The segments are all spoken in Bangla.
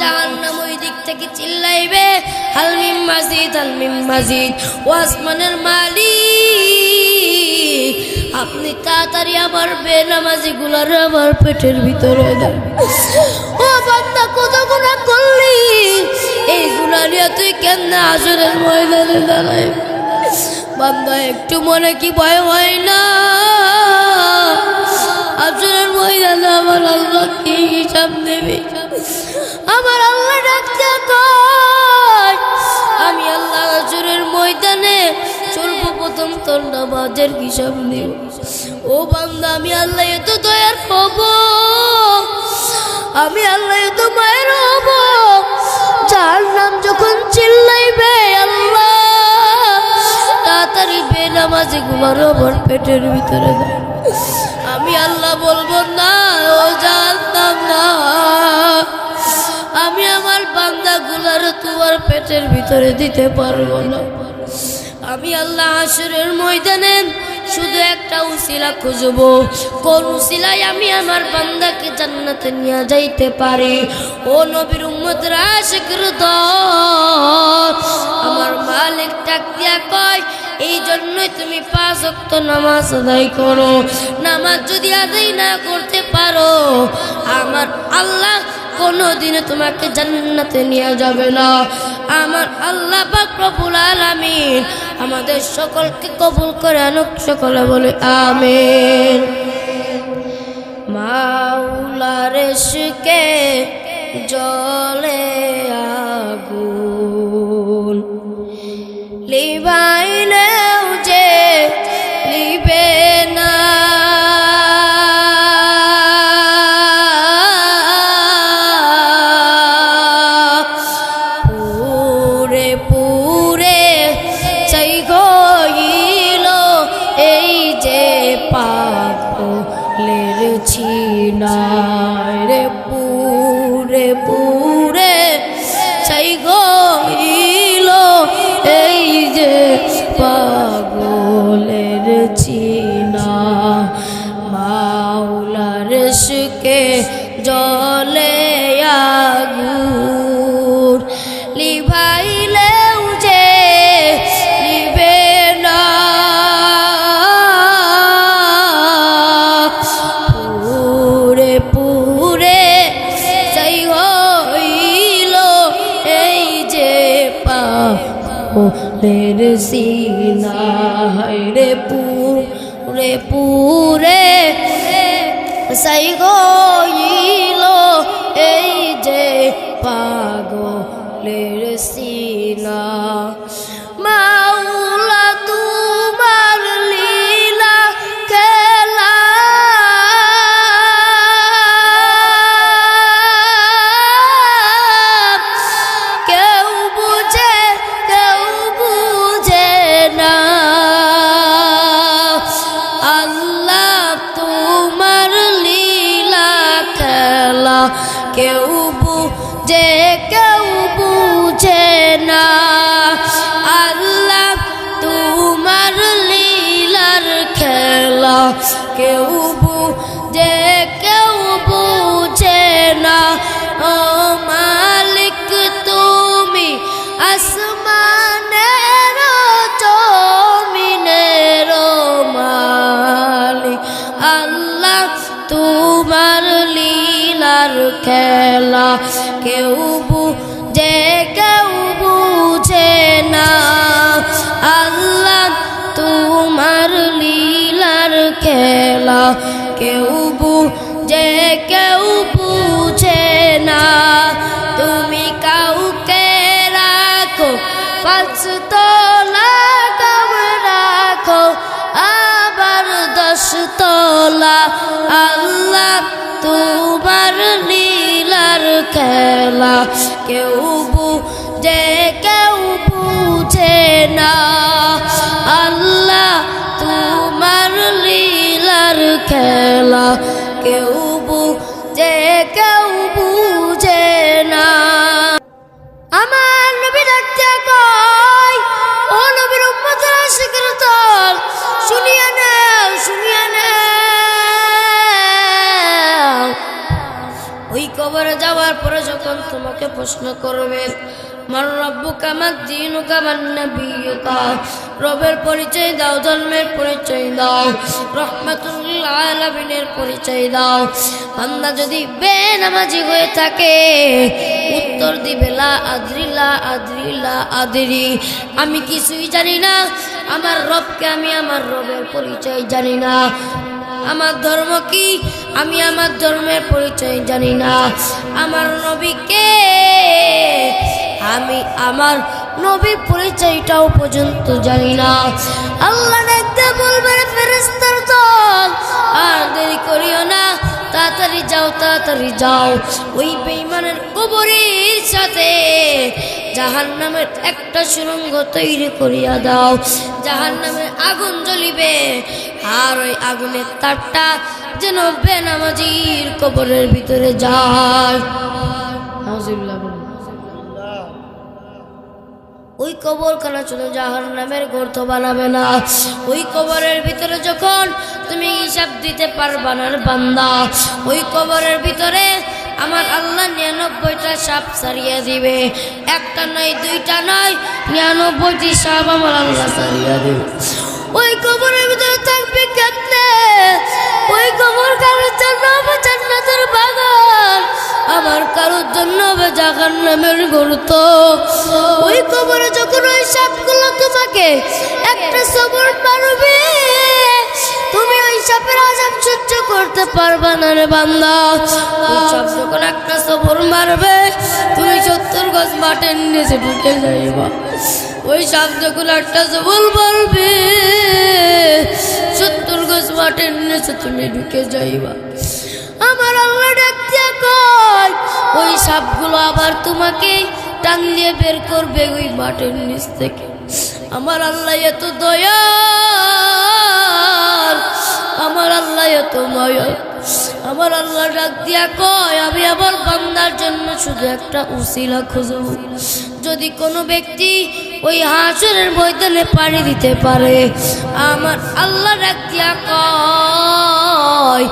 জাহান্নাম ওই দিক থেকে চিল্লাইবে। হালমিম মাজিদ হালমিম মাজিদ, ও আসমানের মালিক। আপনি তাড়াতাড়ি আমার বেনামাজি গুলার আমার পেটের ভিতরে দেন ও বান্দা, কত গুণা করলি? এই গুণা নিয়ে তুই কেন আসরের ময়দানে দাঁড়াই বান্দা, একটু মনে কি ভয় হয় না? আসরের ময়দানে আমার আল্লাহ কি হিসাব দেবে? আমার আল্লাহ ডাকতে কয়, আমি আল্লাহ আসরের ময়দানে সর্বপ্রথম তোর নামাজের হিসাব নেব। ও বান্দা, আমি আল্লাহ এত দয়ার হব, আমি আল্লাহ এত মায়ের হব, যার নাম যখন চিল্লাইবে আল্লাহ, তাড়াতাড়ি বেনামাজি গুলার আমার পেটের ভিতরে আমি আল্লাহ বলব, না, ও জানতাম না। আমি আমার বান্দা গুলার তোমার পেটের ভিতরে দিতে পারব না। আমি আল্লাহ আসরের ময়দানে শুধু একটা উসিলা খুঁজব। কোন উসিলায় আমি আমার বান্দাকে জান্নাতে নিয়ে যাইতে পারি? ও নবীর উম্মত রাশিকর আমার মালিক ডাক দিয়া কয় এই জন্যই তুমি পাঁচ অক্ত নামাজ আদায় করো। নামাজ যদি আদায় না করতে পারো, আমার আল্লাহ কোনোদিনও তোমাকে জান্নাতে নিয়ে যাবে না। আমার আল্লাহ পাক প্রভুল আলামিন আমাদের সকলকে কবুল করে আনুক, সকলে বলে আমিন। মাওলার কে জলে সুকে জলে আগুর লিভাইলেও যে লিবে পুরে পুরে সেই হইল এই যে পালের সিনা। রে পুরে পুরে সেই গইল এই যে পাগলের সিনা কেউ বুঝে কেউ বুঝে না। আল্লাহ তোমার লীলার খেলা কেউ খেলা কেউ বুঝে কেউ বুঝে না। আল্লাহ তোমার লীলার খেলা কেউ বুঝে কেউ বুঝে না। তুমি কাউকে রাখো, পাঁচতলা কম রাখো, আবার দশ তলা আল্লাহ তোমার লীলার খেলা কেউ বুঝে কেউ বুঝে না। আল্লাহ তোমার লীলার খেলা কেউ কবরে যাওয়ার পরে যখন তোমাকে প্রশ্ন করবে, মার রব্বু কামার দিন কামার নবীকা রবের পরিচয় দাও ধর্মের পরিচয় দাও রহমাতুল্লাহ আলামিনের পরিচয় দাও। বান্দা যদি বেনামাজি হয়ে থাকে, উত্তর দিবে, লা আদরি লা আদরি আদরি। আমি কিছুই জানি না, আমার রবকে আমি, আমার রবের পরিচয় জানি না। আমার ধর্ম কি? আমি আমার ধর্মের পরিচয় জানি না। আমার নবীকে আমি আমার নবীর পরিচয়টাও পর্যন্ত জানি না। আল্লাহ দেখতে বলবেন ফেরেস্তার দল। আর দেরি করিও না, তাড়াতাড়ি যাও তাড়াতাড়ি যাও। ওই বেইমানের কবরের সাথে জাহান নামের একটা সুরঙ্গ তৈরি করিয়া দাও। জাহান নামের আগুন জ্বলিবে, আর ওই আগুনের তারটা যেন বেনামাজির কবরের ভিতরে যায়। বলুন। ওই কবরখানা শুধু জাহান নামের গর্ত বানাবে না। ওই কবরের ভিতরে যখন তুমি হিসাব দিতে পারবা না বান্দা, ওই কবরের ভিতরে আমার আল্লাহ নিরানব্বইটা সাপ সারিয়ে দিবে। একটা নয়, দুইটা নয়, নিরানব্বইটি সাপ আমার আল্লাহ সারিয়ে দিবে। ওই কবরের ভিতরে থাকবে কেমনে? ওই কবর কারোর জন্য হবে জান্নাতের বাগান। আমার কারোর জন্য জাগার নামের গুরুত্ব। ওই কবরে যখন ওই সাপগুলো তোমাকে একটা সবর মারবে, তুমি ওই সাপের আজাব সহ্য করতে পারবে না রে বান্দা। ওই সাপ যখন একটা সবর মারবে, তুমি সত্তর গজ মাঠের নিচে ঢুকে যাইবা। ওই সাপ যখন একটা সবল মারবে, সত্তর গজ মাঠের নিচে তুমি ঢুকে যাইবা। আমার আল্লাহ ডাকতে কয় ওই সাপগুলো আবার তোমাকে টান দিয়ে বের করবে ওই মাঠের নিচ থেকে। আমার আল্লাহ এত দয়া আমার আল্লাহ এত মায়া। আমার আল্লাহ ডাক দিয়া কয়, আমি আমার বান্দার জন্য শুধু একটা উসিলা খুঁজব যদি কোনো ব্যক্তি ওই হাঁসরের ময়দানে পানি দিতে পারে, আমার আল্লাহ ডাক দিয়া কয়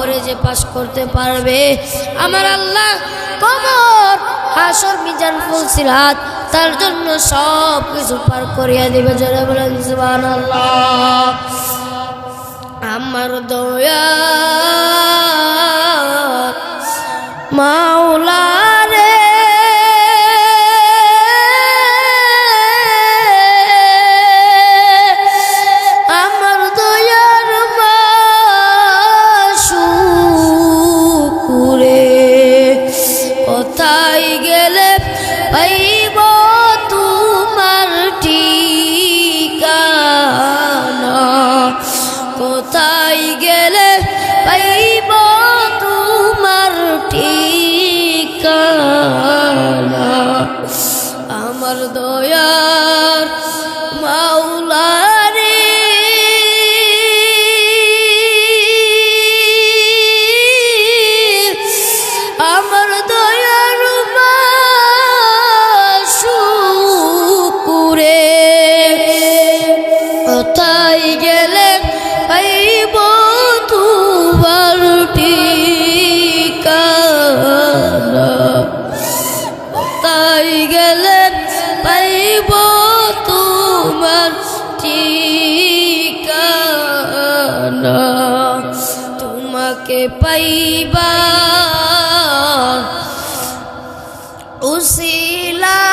কবরে যে পাশ করতে পারবে। আমার আল্লাহ কবর, হাসর, মিজান ফুলসিরাত তার জন্য সব কিছু পার করিয়া দিবে। যারা বলেন তোমাকে পাইবা উসিলাতে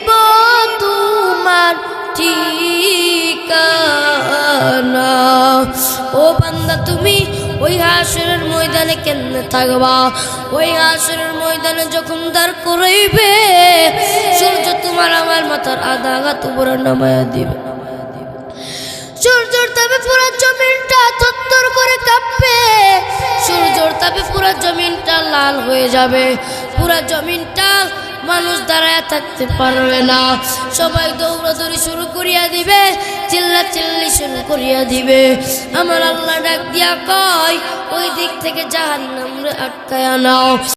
দিব তোমার ঠিকানা। ও বান্দা, তুমি ওই হাসরের ময়দানে থাকবা? ওই হাসরের ময়দানে যখন দাঁড় করইবে, সূর্য তোমার আমার মাথার আধা আঘাত নামায়া দিবে। সূর্যর তবে পুরো জমিনটা থত্তর করে কাঁপবে। সূর্যর তবে পুরো জমিনটা লাল হয়ে যাবে। পুরো জমিনটা মানুষ দাঁড়ায় থাকতে পারবে না। সবাই দৌড়াদৌড়ি শুরু করিয়া দিবে চিল্লা চিল্লি শুরু করিয়া দিবে। আমার আল্লাহ ডাক দিয়া কয়, ওই দিক থেকে জাহান্নামরে আটকায়া নাও।